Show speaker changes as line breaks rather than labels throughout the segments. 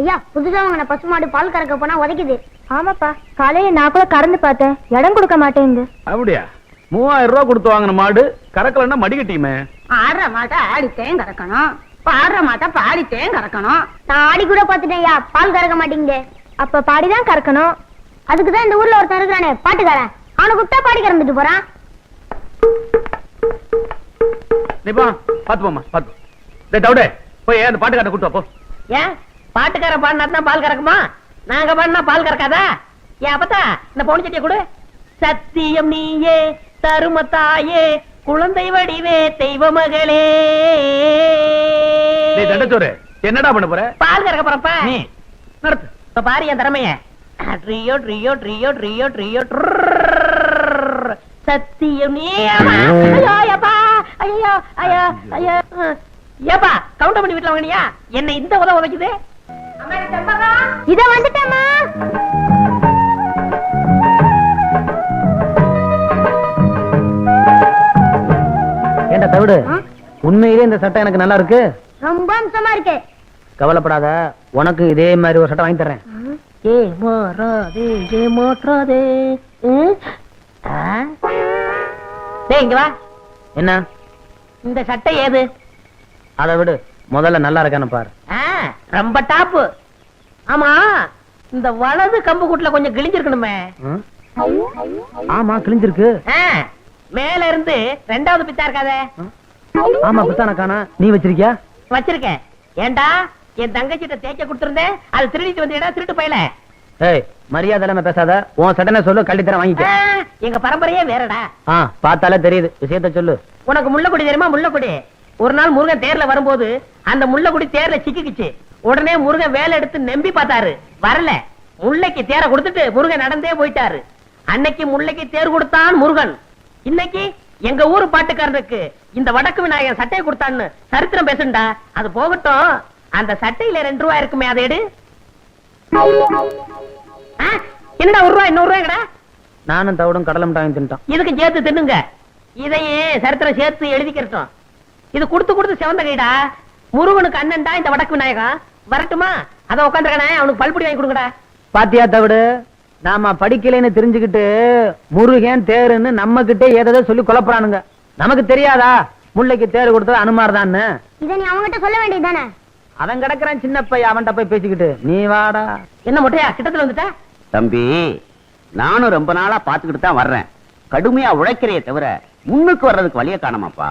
ஐயா புதுசா வாங்கின பசுமாடு பால் கறக்க போனா உதைக்குது.
ஆமாப்பா காலையில நான் கூட கறந்து பார்த்தேன். இடம் கொடுக்க மாட்டேங்குது.
அப்படியா? மூவாயிரம் ரூபாய் கொடுத்து வாங்கின மாடு கறக்கலன்னா மடிக்கட்டியுமே
ஆடுற மாட்டை ஆடித்தேன் கறக்கணும். பாடுற மாட்டை பாடித்தேன் கறக்கணும்.
நான் ஆடி கூட பாத்துட்டேன் ஐயா பால் கறக்க மாட்டேங்குது.
அப்ப பாடிதான் கறக்கணும்.
அதுக்கு தான் இந்த ஊர்ல ஒருத்தன் இருக்கிறானே பாட்டுக்காரன். அவனை கூப்பிட்டா பாடி கறந்துட்டு போறான்.
பாத்து போமா பாத்து டவுடே போய் அந்த பாட்டுக்காரனை கூட்டு வா போ.
ஏன்? பாட்டுக்கார பாடினா பால் கறக்குமா? நாங்க பாடினா பால் கறக்காதா? ஏன் அப்பத்தா இந்த பொண்ணு சட்டியை கொடு. சத்தியம் நீயே தருமத்தாயே குழந்தை வடிவே தெய்வ மகளே.
தண்டச்சோறு என்னடா பண்ண போற?
பால் கறக்க போறப்ப.
நீ நடத்து.
இப்ப பாரு என் திறமைய. ட்ரியோ ட்ரியோ ட்ரியோ ட்ரியோ ட்ரியோ. சத்தியம் நீ ஐயோ ஐயப்பா ஐயோ ஐயோ ஐயோ ஏப்பா கவுண்டர் பண்ணி வீட்டுல வாங்கினியா என்ன இந்த உதவ உதைக்குது
இத வந்துட்டேம்மா.
ஏண்டா தவிடு? உண்மையிலே இந்த சட்டை எனக்கு நல்லா இருக்கு.
ரொம்ப அம்சமா இருக்கு.
கவலைப்படாத உனக்கு இதே மாதிரி ஒரு சட்டை வாங்கி தர்றேன்.
ஏ மாறாதே ஏ மாற்றாதே இங்க வா.
என்ன?
இந்த சட்டை ஏது?
அதை விடு. முதல்ல நல்லா இருக்கான்னு பாரு.
ரொம்ப டாப்பு. ஆமா இந்த வலது கம்பு கூட்டுல கொஞ்சம் கிழிஞ்சிருக்கணுமே?
ஆமா கிழிஞ்சிருக்கு.
மேல இருந்து ரெண்டாவது பித்தா இருக்காதே.
ஆமா புத்தான காணா. நீ வச்சிருக்கியா?
வச்சிருக்கேன். ஏண்டா என் தங்கச்சிட்ட தேய்க்க கொடுத்திருந்தேன். அது திருடிட்டு வந்தீடா திருட்டு போயல.
ஏய் மரியாதை இல்லாம பேசாத. உன் சட்டனை சொல்லு கள்ளி தர வாங்கிக்க
எங்க பரம்பரையே வேறடா.
ஆ பார்த்தாலே தெரியுது. விஷயத்த சொல்லு.
உனக்கு முள்ளக்குடி தெரியுமா? முள்ளக்குடி. ஒரு நாள் முருகன் தேர்ல வரும்போது அந்த முள்ளக்குடி தேர்ல சிக்கிக்குச்சு. உடனே முருகன் வேலை எடுத்து நம்பி பார்த்தாரு. வரல. முல்லைக்கு தேரை கொடுத்துட்டு முருகன் நடந்தே போயிட்டாரு. அன்னைக்கு முல்லைக்கு தேர் கொடுத்தான் முருகன். இன்னைக்கு எங்க ஊரு பாட்டுக்காரனுக்கு இந்த வடக்கு விநாயகர் சட்டையை கொடுத்தான்னு சரித்திரம் பேசுண்டா? அது போகட்டும். அந்த சட்டையில ரெண்டு ரூபாய் இருக்குமே அதை எடு. என்னடா ஒரு ரூபாய் இன்னொரு ரூபாய்டா
நானும் தவிடும் கடலை மிட்டாயும் தின்ட்டான்
இதுக்கு சேர்த்து தின்னுங்க. இதையே சரித்திரம் சேர்த்து எழுதிக்கிறட்டும். இது கொடுத்து கொடுத்து செவந்த கைடா. முருகனுக்கு அண்ணன்டா இந்த வடக்கு விநாயகம் வரட்டுமா? அத உட்காந்துருக்கனே அவனுக்கு பல்புடி வாங்கி கொடுங்கடா.
பாத்தியா தவிடு? நாம படிக்கலைன்னு தெரிஞ்சுக்கிட்டு முருகன் தேருன்னு நம்ம கிட்டே ஏதோ சொல்லி குழப்பறானுங்க. நமக்கு தெரியாதா? முல்லைக்கு தேர் கொடுத்தது அனுமார்தான்னு.
இத நீ அவன்கிட்ட சொல்ல வேண்டியதுதானே?
அவன் கிடக்குறான் சின்ன பையன் அவன்கிட்ட போய் பேசிக்கிட்டு. நீ வாடா.
என்ன மொட்டையா? கிட்டத்துல வந்துட்ட?
தம்பி நானும் ரொம்ப நாளா பாத்துக்கிட்டு தான் வர்றேன். கடுமையா உழைக்கிறைய தவிர முன்னுக்கு வர்றதுக்கு வழிய காணமாப்பா.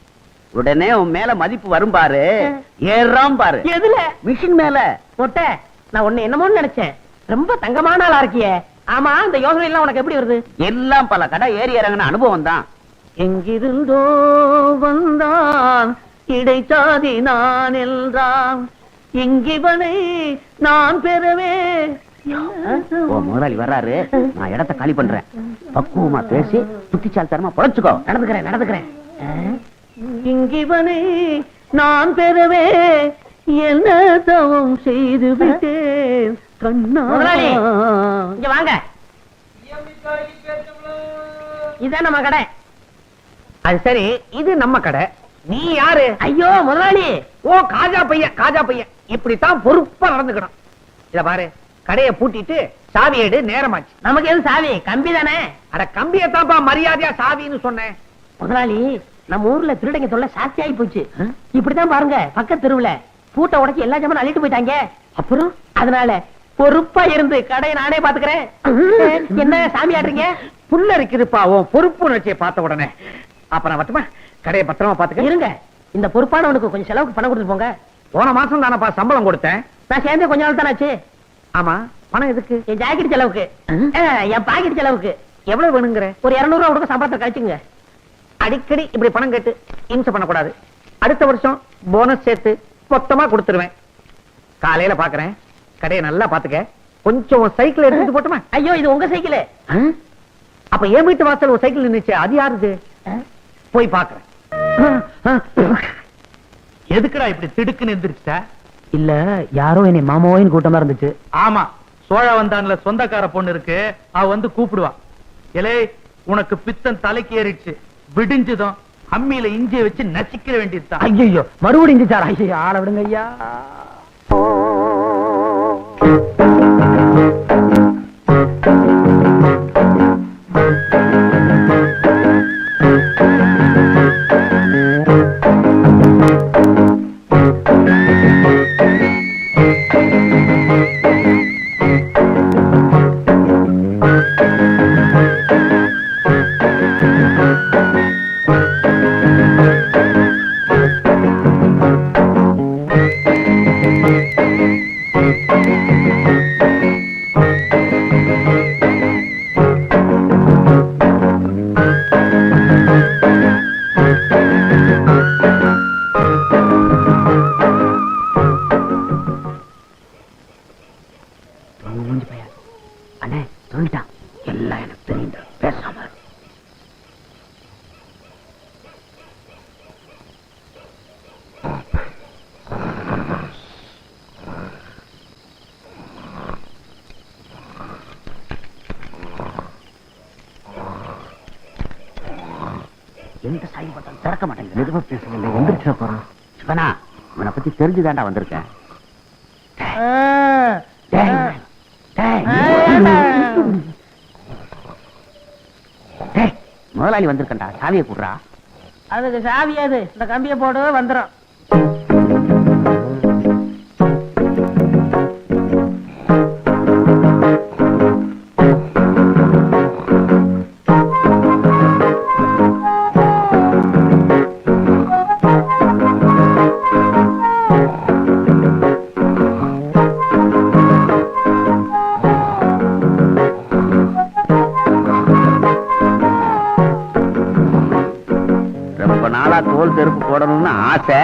உடனே உன் மேல மதிப்பு வரும் பாரு. ஏறாம் பாரு.
எதுல?
மிஷின் மேல.
மொட்டை நான் உன்னை என்னமோன்னு நினைச்சேன். ரொம்ப தங்கமான ஆளா இருக்கியே. ஆமா இந்த யோசனை எல்லாம் உனக்கு எப்படி வருது?
எல்லாம் பல கடை ஏறி இறங்கின அனுபவம் தான்.
எங்கிருந்தோ வந்தான் இடைச்சாதி நான் என்றான். இங்கிவனை நான் பெறவே.
முதலாளி வர்றாரு. நான் இடத்த காலி பண்றேன். பக்குவமா பேசி புத்திச்சால் தரமா பொழைச்சுக்கோ.
நடந்துக்கிறேன் நடந்துக்கிறேன்? இங்கிவனை நான் பெறவே என்ன தவம் செய்து விட்டேன். கண்ணா. இங்க வாங்க. இதான் நம்ம கடை.
அது சரி இது நம்ம கடை. நீ யாரு?
ஐயோ முதலாளி.
ஓ காஜா பையன் காஜா பையன். இப்படித்தான் பொறுப்பா நடந்துக்கணும். இத பாரு கடையை பூட்டிட்டு சாவி எடு நேரமாச்சு.
நமக்கு எது சாவி? கம்பி தானே?
அட கம்பியத்தாப்பா மரியாதையா சாவின்னு சொன்னேன்.
முதலாளி நம்ம ஊர்ல திருடங்க தொல்லை சாஸ்தி ஆகி போச்சு. இப்படித்தான் பாருங்க பக்கத்து தெருவுல பூட்டை உடைச்சு எல்லா ஜாமான் அள்ளிட்டு போயிட்டாங்க. அப்புறம்? அதனால பொறுப்பா இருந்து கடையை நானே பாத்துக்கிறேன். என்ன சாமி ஆடுறீங்க
புல்ல இருக்குதுப்பா உன் பொறுப்பு உணர்ச்சியை பார்த்த உடனே. அப்ப நான் வட்டுமா கடையை பத்திரமா பாத்துக்க
இருங்க இந்த பொறுப்பானவனுக்கு கொஞ்சம் செலவுக்கு பணம் கொடுத்து போங்க.
போன மாசம் தானப்பா சம்பளம் கொடுத்தேன்.
நான் சேர்ந்தே கொஞ்ச நாள் தானே ஆச்சு
ஆமா பணம் எதுக்கு?
என் ஜாக்கெட் செலவுக்கு. என் பாக்கெட் செலவுக்கு.
எவ்வளவு வேணுங்கிற?
ஒரு இருநூறு ரூபா கொடுக்க சம்பளத்தை கழிச்சுங்க
அடிக்கடி இப்படி பணம் கேட்டு இம்சை பண்ணக்கூடாது. அடுத்த வருஷம் போனஸ் சேர்த்து மொத்தமா கொடுத்துருவேன். காலையில பாக்குறேன். கடையை நல்லா பாத்துக்க கொஞ்சம் சைக்கிள் எடுத்துட்டு போட்டுமா?
ஐயோ இது உங்க சைக்கிள்
அப்ப என் வீட்டு வாசல் ஒரு சைக்கிள் நின்னுச்சு அது யாருது? போய் பாக்குறேன்.
எதுக்குடா இப்படி திடுக்குன்னு எந்திரிச்சிட்ட?
இல்ல யாரோ என்னை மாமாவோயின் கூட்டமா இருந்துச்சு.
ஆமா சோழ வந்தான்ல சொந்தக்கார பொண்ணு இருக்கு அவ வந்து கூப்பிடுவா. எலே உனக்கு பித்தம் தலைக்கு ஏறிடுச்சு. விடிஞ்சதும் அம்மியில இஞ்சியை வச்சு நசிக்கிற வேண்டியதுதான்.
ஐயோ மறுபடியும் சார் ஐயோ ஆள விடுங்க ஐயா. எல்லாம் எனக்கு தெரியும். பேசாம. எந்த சாய் பட்டம் திறக்க மாட்டேங்குது. மெதுவா பேசுங்க வந்துருச்சா போறோம்
சிவனா இவனை பத்தி தெரிஞ்சுதான்டா வந்திருக்கேன்.
டேய், டேய்.
டேய், முதலாளி வந்திருக்கண்டா சாவியை கூடுறா.
அதுக்கு சாவி அது இந்த கம்பியை
போட்டு வந்துடும் தோல் செருப்பு போடணும்னு ஆசை.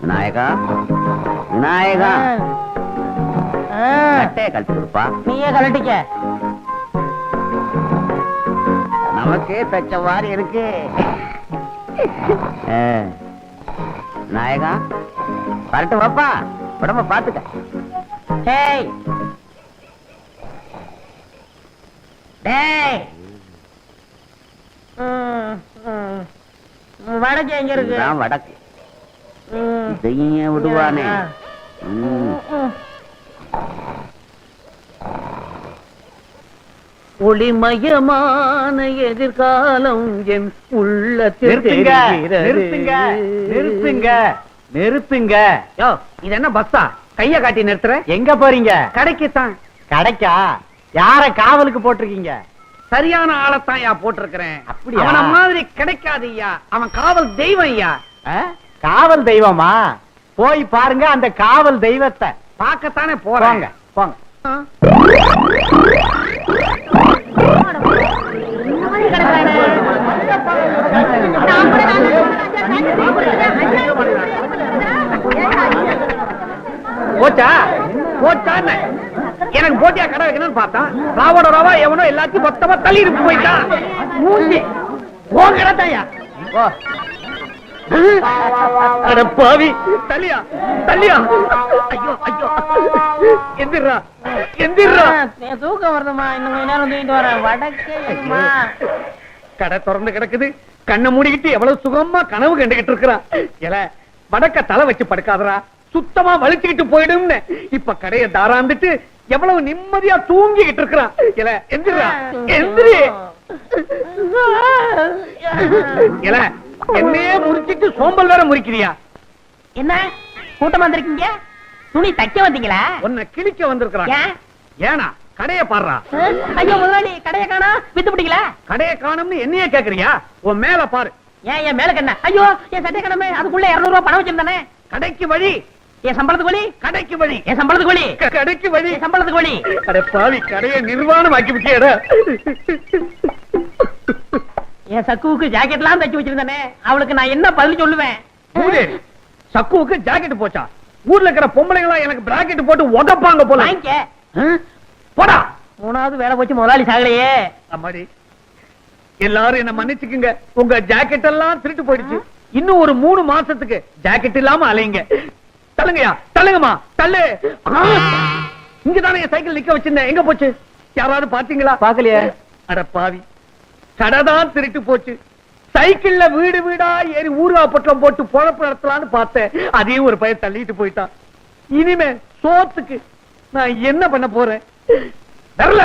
விநாயகா விநாயகா. கட்டையை கழிச்சு கொடுப்பா.
நீயே கலட்டிக்க
நமக்கே தச்ச மாதிரி இருக்கு. ஆ. விநாயகா வரட்டு வாப்பா. உடம்ப பாத்துக்க.
டேய். டேய். வடக்கு எங்க இருக்கு?
வடக்கு. இதையும் விடுவானே.
ஒளிமயமான எதிர்காலம் என் உள்ளத்தில்
நிறுத்துங்க. நிறுத்துங்க. நிறுத்துங்க. நிறுத்துங்க.
யோ இது என்ன பஸ்ஸா? கைய காட்டி நிறுத்துற?
எங்க போறீங்க?
கடைக்கு தான்
கடைக்கா? யார காவலுக்கு போட்டிருக்கீங்க?
சரியான ஆளைத்தான் யா போட்டிருக்கிறேன்.
அப்படியா?
அவன மாதிரி கிடைக்காது ஐயா. அவன் காவல் தெய்வம் ஐயா?
காவல் தெய்வமா? போய் பாருங்க அந்த காவல் தெய்வத்தை.
பார்க்கத்தானே போறாங்க
போங்க
போச்சா போச்சா? என்ன? எனக்கு போட்டியா கடை வைக்கணும்னு பார்த்தான் ராவோட ராவா எவனோ எல்லாத்தையும் மொத்தமா தள்ளி இருக்கு போயிட்டான் மூஞ்சி உன் கடை. அட பாவி. தள்ளியா? தள்ளியா? ஐயோ ஐயோ. எந்திரா. எந்திரா.
தூக்கம் வருதுமா இன்னும் கொஞ்ச நேரம் தூங்கிட்டு வரேன். வடக்கே எதுமா
கடை திறந்து கிடக்குது. கண்ணை மூடிக்கிட்டு எவ்வளவு சுகமா கனவு கண்டுகிட்டு இருக்கிறான் எல வடக்க தலை வச்சு படுக்காதடா. சுத்தமா வலிச்சுக்கிட்டு போயிடும்னு. இப்ப கடைய தாராந்துட்டு எவ்வளவு நிம்மதியா தூங்கிக்கிட்டு இருக்கிறான். எல எந்திரா எந்திரி. என்னையே முறிச்சிட்டு சோம்பல் வேற முறிக்கிறியா?
என்ன? கூட்டமா வந்திருக்கீங்க? துணி தைக்க வந்தீங்களா?
உன்னை கிழிக்க வந்திருக்கிறான்.
ஏன்?
ஏனா கடைய பாடுறா.
ஐயோ முதலாளி கடைய காணா? வித்து பிடிக்கல?
கடைய காணும்னு என்னையே கேக்குறியா? உன் மேல பாரு.
ஏன் என் மேல கண்ண? ஐயோ என் சட்டை கடமை அதுக்குள்ள இருநூறு ரூபாய் பணம் வச்சிருந்தானே?
கடைக்கு வழி
என் சம்பளத்துக்கு வழி?
கடைக்கு வழி.
என் சம்பளத்துக்கு வழி?
கடைக்கு வழி.
சம்பளத்துக்கு வழி?
அட பாவி கடையை நிர்வாணம் ஆக்கி விட்டியடா.
என் சக்குவுக்கு ஜாக்கெட்லாம் தைச்சு வச்சிருந்தானே அவளுக்கு நான் என்ன பதில் சொல்லுவேன்?
சக்குவுக்கு ஜாக்கெட் போச்சா? ஊர்ல இருக்கிற பொம்பளைங்களா எனக்கு பிராக்கெட் போட்டு உதப்பாங்க போல? போடா.
மூணாவது வேலை போச்சு முதலாளி சாகலையே.
அம்மாடி எல்லாரும் என்ன மன்னிச்சுக்குங்க. உங்க ஜாக்கெட் எல்லாம் திருட்டு போயிடுச்சு. இன்னும் ஒரு மூணு மாசத்துக்கு ஜாக்கெட் இல்லாம அலையுங்க. தள்ளுங்கயா தள்ளுங்கம்மா தள்ளு! இங்கதானே என் சைக்கிள் நிக்க வச்சிருந்தேன். எங்க போச்சு? யாராவது பாத்தீங்களா
பாக்கலையே
அட பாவி. கடை தான் திருட்டு போச்சு. சைக்கிள்ல வீடு வீடா ஏறி ஊர்வா பொட்டலம் போட்டு பொழப்பு நடத்தலாம்னு பார்த்தேன். அதையும் ஒரு பையன் தள்ளிட்டு போயிட்டான். இனிமே சோத்துக்கு நான் என்ன பண்ண போறேன்? வரல